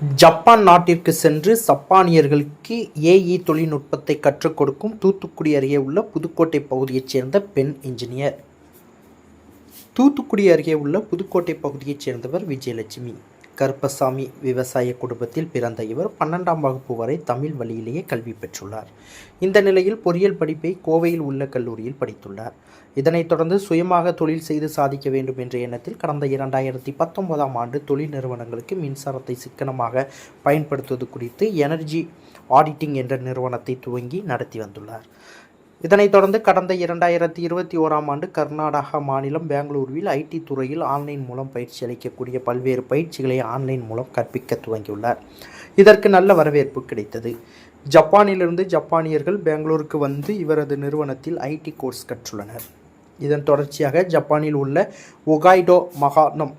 Japan நாட்டிற்கு சென்று சப்பானியர்களுக்கு AE தொழில்நுட்பத்தை கற்றுக் கொடுக்கும் தூத்துக்குடி அருகே உள்ள புதுக்கோட்டை பகுதியைச் சேர்ந்த பெண் இன்ஜினியர். தூத்துக்குடி அருகே உள்ள புதுக்கோட்டை பகுதியைச் சேர்ந்தவர் விஜயலட்சுமி. கருப்பசாமி விவசாய குடும்பத்தில் பிறந்த இவர் பன்னெண்டாம் வகுப்பு வரை தமிழ் வழியிலேயே கல்வி பெற்றுள்ளார். இந்த நிலையில் பொறியியல் படிப்பை கோவையில் உள்ள கல்லூரியில் படித்துள்ளார். இதனைத் தொடர்ந்து சுயமாக தொழில் செய்து சாதிக்க வேண்டும் என்ற எண்ணத்தில் கடந்த இரண்டாயிரத்தி பத்தொன்பதாம் ஆண்டு தொழில் நிறுவனங்களுக்கு மின்சாரத்தை சிக்கனமாக பயன்படுத்துவது குறித்து எனர்ஜி ஆடிட்டிங் என்ற நிறுவனத்தை துவங்கி நடத்தி வந்துள்ளார். இதனைத் தொடர்ந்து கடந்த இரண்டாயிரத்தி இருபத்தி ஓராம் ஆண்டு கர்நாடகா மாநிலம் பெங்களூருவில் ஐடி துறையில் ஆன்லைன் மூலம் பயிற்சி அளிக்கக்கூடிய பல்வேறு பயிற்சிகளை ஆன்லைன் மூலம் கற்பிக்க துவங்கியுள்ளார். இதற்கு நல்ல வரவேற்பு கிடைத்தது. ஜப்பானிலிருந்து ஜப்பானியர்கள் பெங்களூருக்கு வந்து இவரது நிறுவனத்தில் ஐடி கோர்ஸ் கற்றுள்ளனர். இதன் தொடர்ச்சியாக ஜப்பானில் உள்ள ஒகாய்டோ மகானம்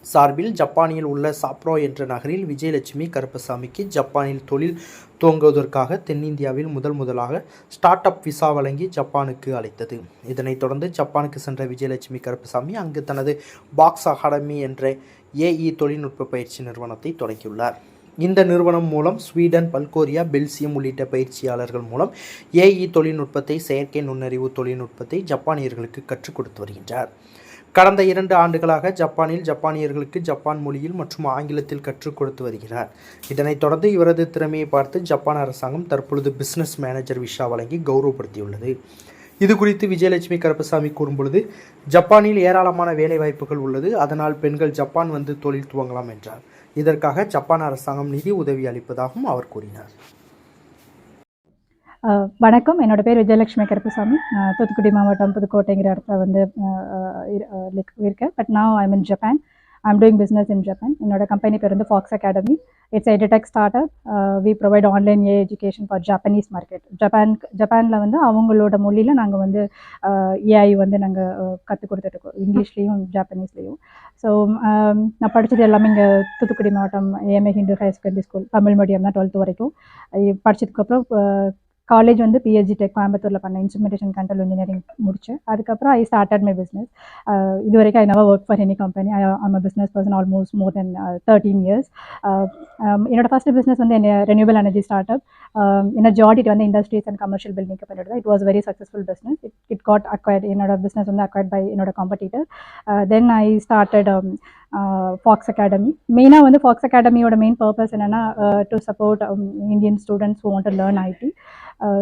சார்பில் ஜப்பானில் உள்ள சாப்ரோ என்ற நகரில் விஜயலட்சுமி கருப்பசாமிக்கு ஜப்பானில் தொழில் துவங்குவதற்காக தென்னிந்தியாவில் முதல் முதலாக ஸ்டார்ட் அப் விசா வழங்கி ஜப்பானுக்கு அழைத்தது. இதனைத் தொடர்ந்து ஜப்பானுக்கு சென்ற விஜயலட்சுமி கருப்பசாமி அங்கு தனது பாக்ஸ் அகாடமி என்ற ஏஇ தொழில்நுட்ப பயிற்சி நிறுவனத்தை தொடங்கியுள்ளார். இந்த நிறுவனம் மூலம் ஸ்வீடன் பல்கோரியா பெல்சியம் உள்ளிட்ட பயிற்சியாளர்கள் மூலம் ஏஇ தொழில்நுட்பத்தை செயற்கை நுண்ணறிவு தொழில்நுட்பத்தை ஜப்பானியர்களுக்கு கற்றுக் கொடுத்து வருகின்றார். கடந்த இரண்டு ஆண்டுகளாக ஜப்பானில் ஜப்பானியர்களுக்கு ஜப்பான் மொழியில் மற்றும் ஆங்கிலத்தில் கற்றுக் கொடுத்து வருகிறார். இதனைத் தொடர்ந்து இவரது திறமையை பார்த்து ஜப்பான் அரசாங்கம் தற்பொழுது பிசினஸ் மேனேஜர் விஷா வழங்கி கௌரவப்படுத்தியுள்ளது. இது குறித்து விஜயலட்சுமி கருப்பசாமி கூறும்பொழுது ஜப்பானில் ஏராளமான வேலைவாய்ப்புகள் உள்ளது. அதனால் பெண்கள் ஜப்பான் வந்து தொழில் துவங்கலாம் என்றார். இதற்காக ஜப்பான் அரசாங்கம் நிதி உதவி அளிப்பதாகவும் அவர் கூறினார். வணக்கம். என்னோட பேர் விஜயலட்சுமி கருப்பசாமி. தூத்துக்குடி மாவட்டம் புதுக்கோட்டைங்கிற இடத்துல வந்து இருக்கேன். பட் நான் I'm in Japan I'm doing business in Japan என்னோட கம்பெனி பேர் வந்து Fox Academy it's edtech start up we provide online a education for Japanese market Japan ஜப்பானில் வந்து அவங்களோட மொழியில் நாங்கள் வந்து ஏஐ வந்து நாங்கள் கற்றுக் கொடுத்துட்ருக்கோம் இங்கிலீஷ்லேயும் ஜாப்பனீஸ்லேயும் ஸோ நான் படித்தது எல்லாமே இங்கே தூத்துக்குடி மாவட்டம் AMA Hindu higher secondary school Tamil medium தான் டுவெல்த்து வரைக்கும். படித்ததுக்கப்புறம் படிச்சதுக்கப்புறம் காலேஜ் வந்து பிஹெச்டி டெக் கோயம்புத்தூரில் பண்ணேன் இன்ஸ்ட்ருமெண்டேஷன் கண்ட்ரோல் இன்ஜினியரிங் முடிச்சு. அதுக்கப்புறம் ஐ ஸ்டார்டட் மை பிஸ்னஸ் இது வரைக்கும் I never work for any company I am a business person almost more than thirteen years என்னோட ஃபர்ஸ்ட் பிஸ்னஸ் வந்து என்ன ரெனியூபிள் எனர்ஜி ஸ்டார்ட் அப் என்ன ஆடிட் வந்து இண்டஸ்ட்ரீஸ் அண்ட் கமர்ஷியல் பில்டிங்க்கு பண்ணிட்டு it was very successful business it it got acquired என்னோட business வந்து acquired by என்னோட competitor then I started Fox Academy மெயினாக வந்து ஃபாக்ஸ் அகாடமியோட மெயின் பர்பஸ் என்னென்னா to support Indian students who want to learn IT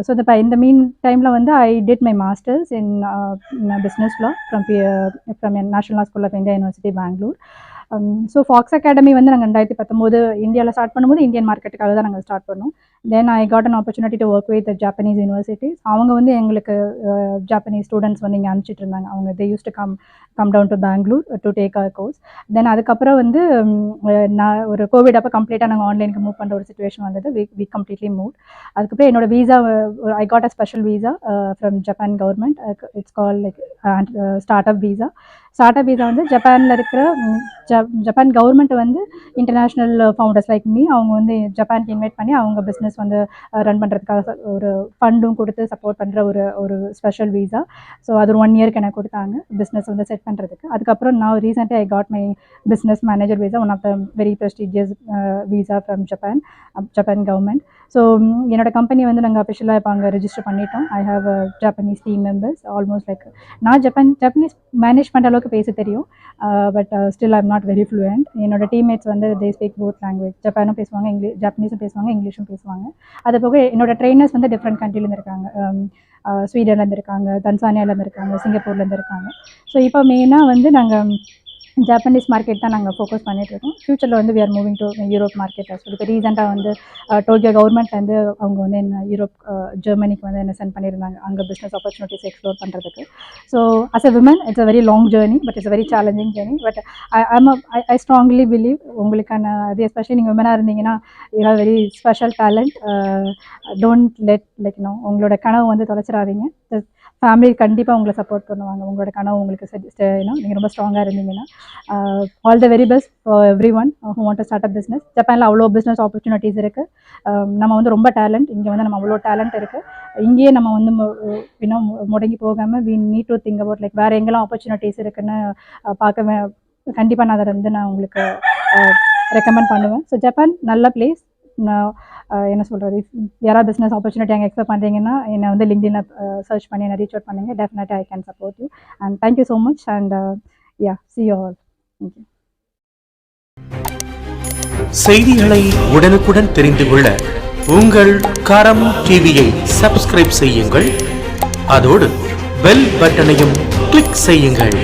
so இந்த இந்த மீன் டைமில் வந்து I did my masters in business law from from National Law School of India University Bangalore so Fox Academy வந்து நாங்கள் ரெண்டாயிரத்தி பத்தொம்போது இந்தியாவில் ஸ்டார்ட் பண்ணும்போது இந்தியன் மார்க்கெட்டுக்காக தான் நாங்கள் ஸ்டார்ட் பண்ணோம். Then I got an opportunity to work with Japanese universities அவங்க வந்து எங்களுக்கு uh, ஜாப்பனீஸ் ஸ்டூடெண்ட்ஸ் வந்து இங்கே அனுப்பிச்சிட்டு இருந்தாங்க. அவங்க they use to come come down to Bangalore to take a course then அதுக்கப்புறம் வந்து um, நான் ஒரு கோவிட் அப்போ கம்ப்ளீட்டாக நாங்கள் ஆன்லைனுக்கு மூவ் பண்ணுற ஒரு சுச்சுவேஷன் வந்தது. வி வி கம்ப்ளீட்லி மூவ் அதுக்கப்புறம் என்னோட visa I got a special visa from Japan government it's call like start up visa start up visa வந்து ஜப்பானில் இருக்கிற ஜப்பான் கவர்மெண்ட் வந்து இன்டர்நேஷ்னல் ஃபவுண்டர்ஸ் லைக் மீ அவங்க வந்து ஜப்பானுக்கு இன்வைட் பண்ணி அவங்க பிஸ்னஸ் வந்து ரன் பண்ணுறதுக்காக ஒரு ஃபண்டும் கொடுத்து சப்போர்ட் பண்ணுற ஒரு ஒரு ஸ்பெஷல் வீசா ஸோ அது ஒரு ஒன் இயர்க்கு எனக்கு கொடுத்தாங்க பிஸ்னஸ் வந்து செட் பண்ணுறதுக்கு அதுக்கப்புறம் நான் ரீசெண்டாக I got my business manager visa one of the very prestigious visa from Japan Japan government so என்னோட கம்பெனி வந்து நாங்கள் அஃபிஷியலாக இப்போ அங்கே ரிஜிஸ்டர் பண்ணிட்டோம். I have Japanese team members almost like நான் ஜப்பான் ஜப்பனீஸ் மேனேஜ் பண்ணுற அளவுக்கு பேச தெரியும். But still I'm not very fluent என்னோட டீம்மேட்ஸ் வந்து தே ஸ்பீக் போத் லாங்குவேஜ் ஜப்பானும் பேசுவாங்க இங்கிலீஷ் ஜப்பனீஸும் பேசுவாங்க இங்கிலீஷும் பேசுவாங்க. அது போக என்னோட ட்ரெயினர்ஸ் வந்து டிஃப்ரெண்ட் கண்ட்ரிலேருந்து இருக்காங்க ஸ்வீடன்லேருந்து um, uh, இருக்காங்க தன்சானியாலேருந்து இருக்காங்க சிங்கப்பூர்லேருந்து இருக்காங்க ஸோ இப்போ மெயினாக வந்து நாங்கள் ஜாப்பனீஸ் மார்க்கெட் தான் நாங்கள் ஃபோக்கஸ் பண்ணிகிட்ருக்கோம் ஃப்யூச்சரில் வந்து we are moving to Europe market சொல்லி இப்போ ரீசெண்டாக வந்து டோக்கியோ கவர்மெண்ட்லேருந்து அவங்க வந்து என்ன யூரோப் ஜெர்மனிக்கு வந்து என்ன சென்ட் பண்ணியிருந்தாங்க. அங்கே பிஸ்னஸ் ஆப்பர்ச்சுனிட்டிஸ் எக்ஸ்ப்ளோர் பண்ணுறதுக்கு so as a women it's a very long journey but it's a very challenging journey but I I'm I strongly believe உங்களுக்கான அது எஸ்பெஷலி நீங்கள் விமனாக இருந்தீங்கன்னா you have very special talent don't let like no உங்களோட கனவு வந்து தொலைச்சிடாதீங்க. Family கண்டிப்பாக உங்களை சப்போர்ட் பண்ணுவாங்க. உங்களோட கனவு உங்களுக்கு யூனோ நீங்கள் ரொம்ப ஸ்ட்ராங்காக இருந்தீங்கன்னா all the very best for every one who want start up business ஜப்பானில் அவ்வளோ பிஸ்னஸ் ஆப்பர்ச்சுனிட்டிஸ் இருக்குது நம்ம வந்து ரொம்ப டேலண்ட் இங்கே வந்து நம்ம அவ்வளோ டேலண்ட் இருக்குது இங்கேயே நம்ம வந்து இன்னும் முடங்கி போகாமல் we need to think about like வேறு எங்கெல்லாம் ஆப்பர்ச்சுனிட்டிஸ் இருக்குன்னு uh, பார்க்க கண்டிப்பாக நான் அதை வந்து நான் உங்களுக்கு uh, ரெக்கமெண்ட் பண்ணுவேன். ஸோ ஜப்பான் நல்ல பிளேஸ் என்ன சொல்கிறது யாராவது பிஸ்னஸ் ஆப்பர்ச்சுனிட்டி அங்கே எக்ஸ்பெக்ட் பண்ணுறீங்கன்னா என்னை வந்து லிங்க்டின் சர்ச் பண்ணி என்ன ரீச் அவுட் பண்ணுங்க. டெஃபினட்டாக I can support you and thank you so much and yeah see you all thank you செய்திகளை உடனுக்குடன் தெரிந்து கொள்ள உங்கள் கரம் டிவியை சப்ஸ்கிரைப் செய்யுங்கள். அதோடு பெல் பட்டனையும் கிளிக் செய்யுங்கள்.